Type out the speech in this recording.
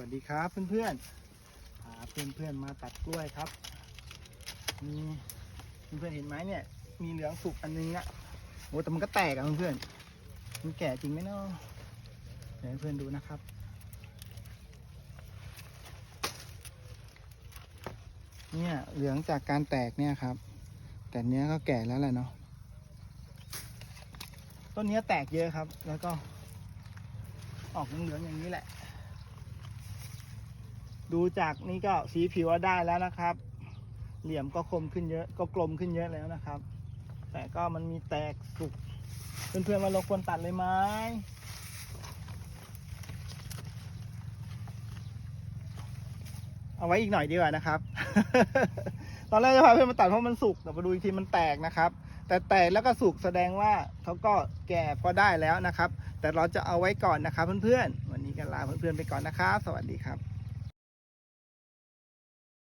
วัสดีครับเพื่อนๆพาเพื่อนๆมาตัดกล้วยครับมีเพื่อนๆเห็นไหมเนี่ย มีเหลืองสุกอันนึงอะโอ้แต่มันก็แตกอะเพื่อนๆมันแก่จริงไหมเนาะเดี๋ยวเพื่อนดูนะครับเนี่ยเหลืองจากการแตกเนี่ยครับ แต่เนี้ยก็แก่แล้วแหละเนาะต้นเนี้ยแตกเยอะครับ แล้วก็ ออกเหลืองๆอย่างนี้แหละ ดูจากนี้ก็สีผิวว่าได้แล้วนะครับ เหลี่ยมก็คมขึ้นเยอะก็กลมขึ้นเยอะแล้วนะครับ แต่ก็มันมีแตกสุกเพื่อนๆมาลงควรตัดเลยไหมเอาไว้อีกหน่อยดีกว่านะครับ ตอนแรกจะพาเพื่อนมาตัดเพราะมันสุกแต่มาดูอีกทีมันแตกนะครับ แต่แตกแล้วก็สุกแสดงว่าเขาก็แก่พอได้แล้วนะครับ แต่เราจะเอาไว้ก่อนนะครับ เพื่อนๆ วันนี้ก็ลาเพื่อนๆไปก่อนนะครับ สวัสดีครับ